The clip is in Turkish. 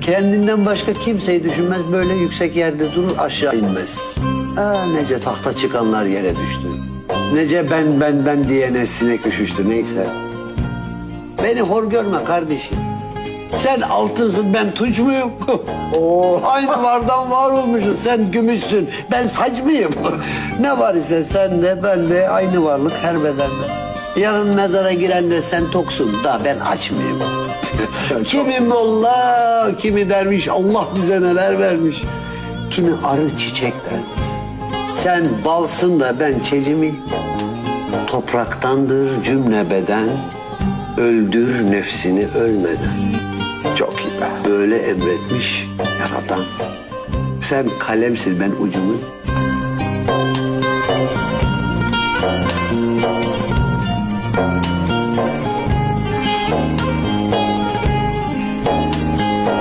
Kendinden başka kimseyi düşünmez böyle yüksek yerde durur aşağı inmez. Aa, nece tahta çıkanlar yere düştü. Nece ben ben ben diyene sinek üşüştü neyse. Beni hor görme kardeşim. Sen altınsın ben tunç muyum? Oo, aynı vardan var olmuşuz. Sen gümüşsün ben saç mıyım? ne var ise sen de ben de aynı varlık her bedende. Yarın mezara giren de sen toksun da ben aç mıyım? kimi molla, kimi derviş. Allah bize neler vermiş. Kimi arı çiçek vermiş. Sen balsın da ben çecimi. Topraktandır cümle beden. Öldür nefsini ölmeden. Çok iyi be. Böyle emretmiş yaratan. Sen kalemsin ben ucumun.